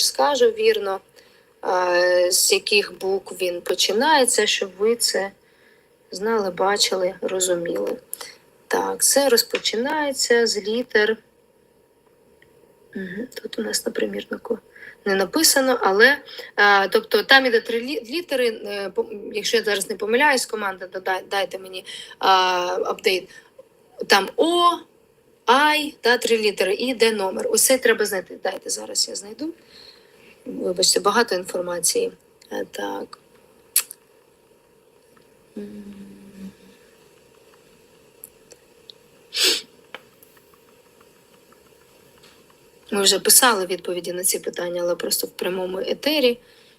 також скажу вірно, з яких букв він починається, щоб ви це знали, бачили, розуміли. Так, це розпочинається з літер. Тут у нас на примірнику не написано, але тобто там іде три літери. е, Якщо я зараз не помиляюсь, команда дайте мені апдейт. Там О, Ай, та три літери, і де номер. Це треба знайти. Дайте зараз я знайду. Вибачте, багато інформації. Е, Так. Ми вже писали відповіді на ці питання, але просто в прямому етері,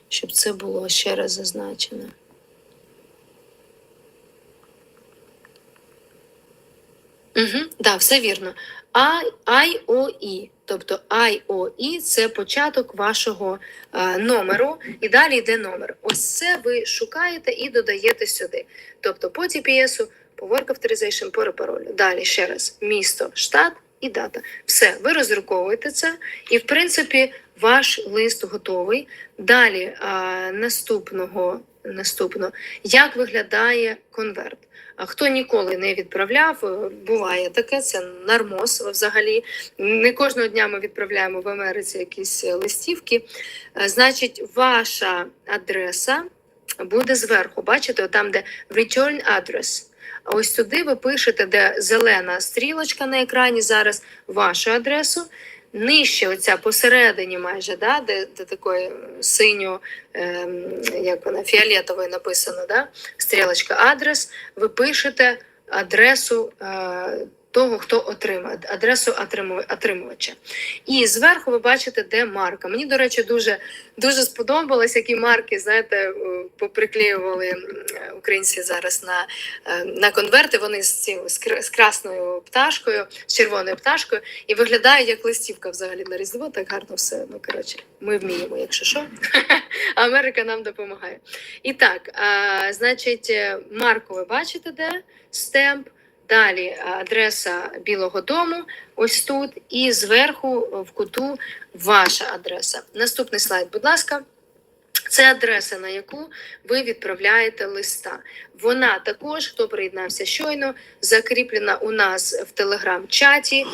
щоб це було ще раз зазначено. Угу, да, все вірно. А- IOE, тобто IOE – це початок вашого е, номеру, і далі йде номер. Ось це ви шукаєте і додаєте сюди. Тобто по TPS, по Work Authorization, по репаролю. Далі ще раз: місто, штат і дата. Все, ви роздруковуєте це, і в принципі ваш лист готовий. Далі е, наступного наступно, як виглядає конверт. А хто ніколи не відправляв, е, буває таке, це нормоз взагалі. Не кожного дня ми відправляємо в Америці якісь е, листівки. Е, Значить, ваша адреса буде зверху. Бачите, там, де return address. Ось сюди ви пишете, де зелена стрілочка на екрані зараз вашу адресу. Нижче, оця посередині, майже, да, де, де такої синьо, е, як вона, фіолетовою написано, да, стрілочка адрес, ви пишете адресу е, того, хто отримає, адресу отримувача. І зверху ви бачите, де марка. Мені, до речі, дуже, дуже сподобалось, які марки, знаєте, е, поприклеювали українці зараз на, е, на конверти. Вони з, ці, з, красною пташкою, з червоною пташкою, і виглядає як листівка взагалі на Різдво. Так гарно все. Ну, коротше, ми вміємо, якщо що. Америка нам допомагає. І так, а, значить, е, марку ви бачите, де стемп. Далі е, адреса Білого Дому, ось тут, і зверху е, в куту ваша адреса. Наступний слайд, будь ласка. Це адреса, на яку ви відправляєте листа. Вона також, хто приєднався щойно, закріплена у нас в телеграм-чаті,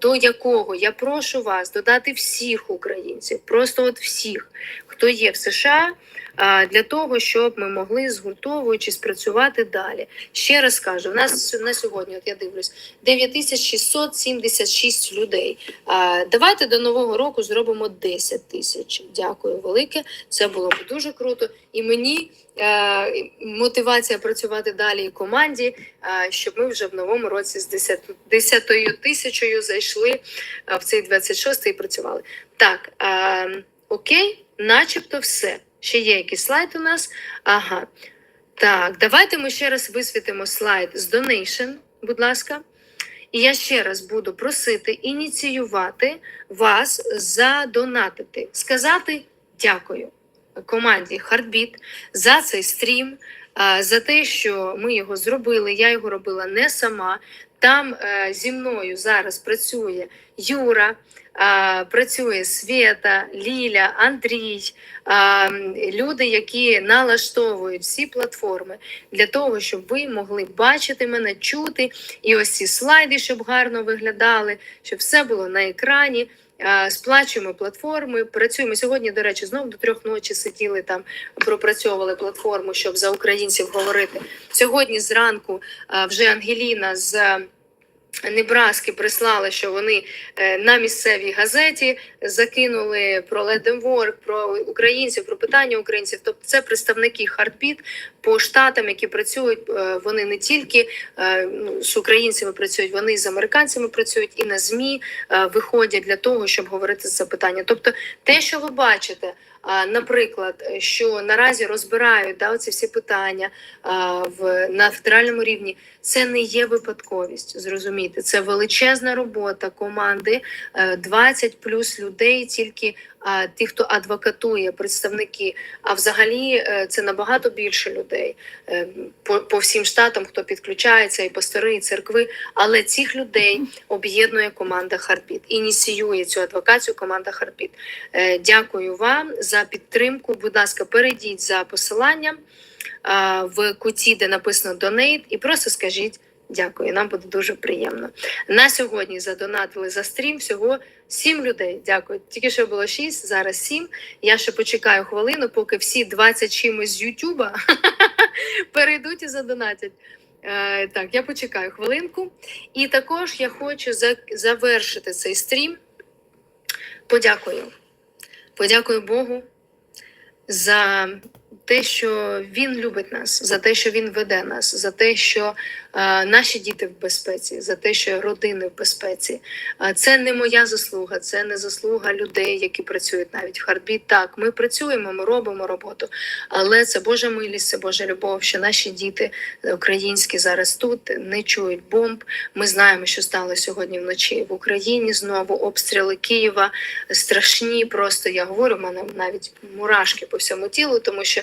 до якого я прошу вас додати всіх українців, просто от всіх, хто є в США, для того, щоб ми могли згуртовуючись працювати далі. Ще раз кажу, у нас на сьогодні, от я дивлюсь, 9676 людей. Давайте до нового року зробимо 10 тисяч. Дякую велике. Це було б дуже круто. І мені е, мотивація працювати далі і команді, щоб ми вже в новому році з 10, 10 тисячою зайшли в цей 26 і працювали. Так, е, окей, начебто все. Ще є якийсь слайд у нас. Ага. Так, давайте ми ще раз висвітимо слайд з Donation, будь ласка. І я ще раз буду просити ініціювати вас задонатити, сказати дякую команді Heartbeat за цей стрім, за те, що ми його зробили. Я його робила не сама. Там е, зі мною зараз працює Юра, працює Свєта, Ліля, Андрій, люди, які налаштовують всі платформи для того, щоб ви могли бачити мене, чути, і ось ці слайди, щоб гарно виглядали, щоб все було на екрані. А, Сплачуємо платформи, працюємо сьогодні. До речі, знову до трьох ночі сиділи там, пропрацьовували платформу, щоб за українців говорити. Сьогодні зранку вже Ангеліна з е, Небраски прислали, що вони е, на місцевій газеті закинули про work, про українців, про питання українців. Тобто це представники Heartbeat по штатам, які працюють. е, Вони не тільки е, ну, з українцями працюють, вони з американцями працюють, і на змі виходять для того, щоб говорити це питання. Тобто, те, що ви бачите. Наприклад, е, що наразі розбирають да, ці всі питання в на федеральному рівні, це не є випадковість. Зрозуміти, це величезна робота команди, е, 20 плюс людей, тільки ті, хто адвокатує, представники. А взагалі е, це набагато більше людей е, по, по всім штатам, хто підключається, і пастори, і церкви. Але цих людей об'єднує команда Хардбіт. Ініціює цю адвокацію команда Хардбіт. Е, Дякую вам за підтримку. Будь ласка, перейдіть за посиланням в куті, де написано Donate, і просто скажіть дякую. Нам буде дуже приємно. На сьогодні задонатили за стрім всього сім людей. Дякую. Тільки що було шість, зараз сім. Я ще почекаю хвилину, поки всі 20 чимось з Ютуба перейдуть і задонатять. Е, так, я почекаю хвилинку. І також я хочу завершити цей стрім. Подякую. Подякую Богу за те, що Він любить нас, за те, що Він веде нас, за те, що е, наші діти в безпеці, за те, що родини в безпеці. Е, це не моя заслуга, це не заслуга людей, які працюють навіть в Хардбіт. Так, ми працюємо, ми робимо роботу, але це Божа милість, це Божа любов, що наші діти українські зараз тут не чують бомб. Ми знаємо, що стало сьогодні вночі в Україні. Знову обстріли Києва страшні. Просто я говорю, в мене навіть мурашки по всьому тілу, тому що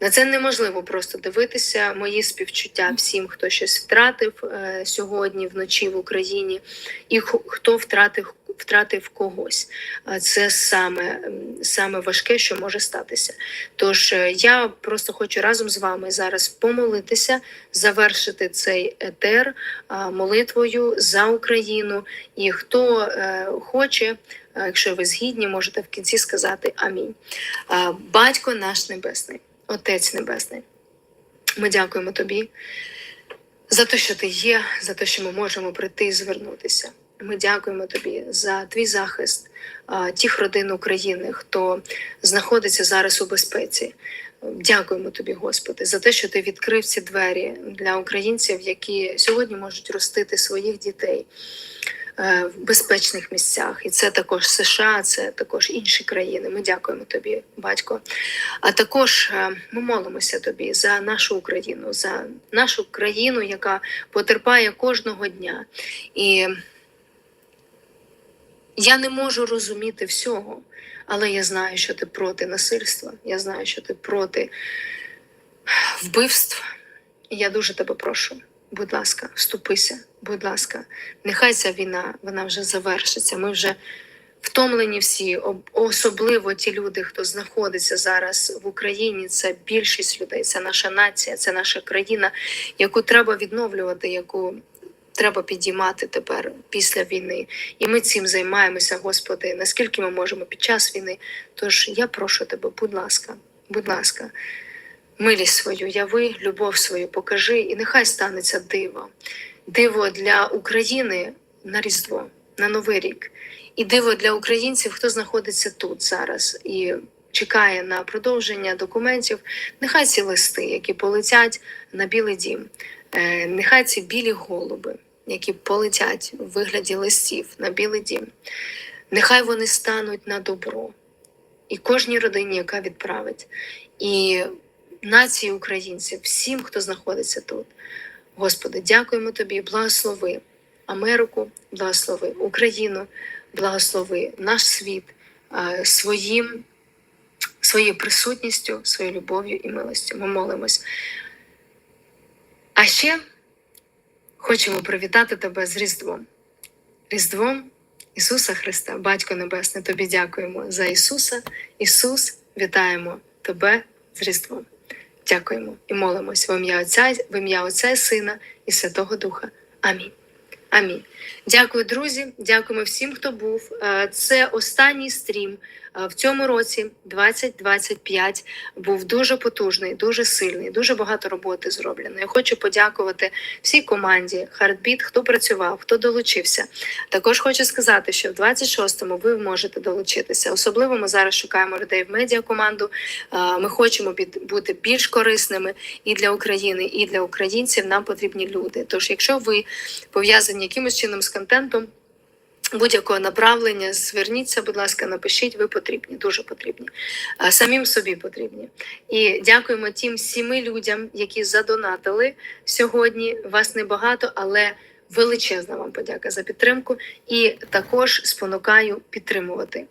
на це неможливо просто дивитися. Мої співчуття всім, хто щось втратив е, сьогодні вночі в Україні, і хо- хто втратив втратив когось. А Це саме, саме важке, що може статися. Тож е, я просто хочу разом з вами зараз помолитися, завершити цей етер молитвою за Україну. І хто е, хоче, е, якщо ви згідні, можете в кінці сказати Амінь. Батько наш Небесний, Отець Небесний, ми дякуємо тобі за те, що ти є, за те, що ми можемо прийти і звернутися. Ми дякуємо тобі за твій захист тих родин України, хто знаходиться зараз у безпеці. Дякуємо тобі, Господи, за те, що ти відкрив ці двері для українців, які сьогодні можуть ростити своїх дітей в безпечних місцях. І це також США, це також інші країни. Ми дякуємо тобі, батько. А також е, ми молимося тобі за нашу Україну, за нашу країну, яка потерпає кожного дня. І я не можу розуміти всього, але я знаю, що ти проти насильства. Я знаю, що ти проти вбивств. Я дуже тебе прошу. Будь ласка, вступися, будь ласка, нехай ця війна вона вже завершиться. Ми вже втомлені всі, особливо ті люди, хто знаходиться зараз в Україні. Це більшість людей, це наша нація, це наша країна, яку треба відновлювати, яку треба підіймати тепер після війни. І ми цим займаємося, Господи, наскільки ми можемо під час війни. Тож я прошу тебе, будь ласка, будь ласка, милість свою яви, любов свою покажи, і нехай станеться диво. Диво для України на Різдво, на Новий рік. І диво для українців, хто знаходиться тут зараз і чекає на продовження документів. Нехай ці листи, які полетять на Білий дім, е, нехай ці білі голуби, які полетять у вигляді листів на Білий дім, нехай вони стануть на добро. І кожній родині, яка відправить, і нації українців, всім, хто знаходиться тут. Господи, дякуємо Тобі, благослови Америку, благослови Україну, благослови наш світ своїм, своєю присутністю, своєю любов'ю і милостю. Ми молимось. А ще хочемо привітати тебе з Різдвом. Різдвом Ісуса Христа, Батько Небесний, тобі дякуємо за Ісуса. Ісус, вітаємо тебе з Різдвом. Дякуємо і молимось в ім'я Отця, в ім'я Отця Сина і Святого Духа. Амінь. Амінь. Дякую, друзі. Дякуємо всім, хто був. Е, Це останній стрім в цьому році, 2025, був дуже потужний, дуже сильний, дуже багато роботи зроблено. Я хочу подякувати всій команді Хардбіт, хто працював, хто долучився. Також хочу сказати, що в 26-му ви можете долучитися. Особливо ми зараз шукаємо людей в медіакоманду. Е, Ми хочемо бути більш корисними і для України, і для українців. Нам потрібні люди. Тож, якщо ви пов'язані якимось чином з контентом. Будь-якого направлення, зверніться, будь ласка, напишіть, ви потрібні, дуже потрібні. Самим собі потрібні. І дякуємо тим сіми людям, які задонатили сьогодні. Вас небагато, але Величезна вам подяка за підтримку і також спонукаю підтримувати.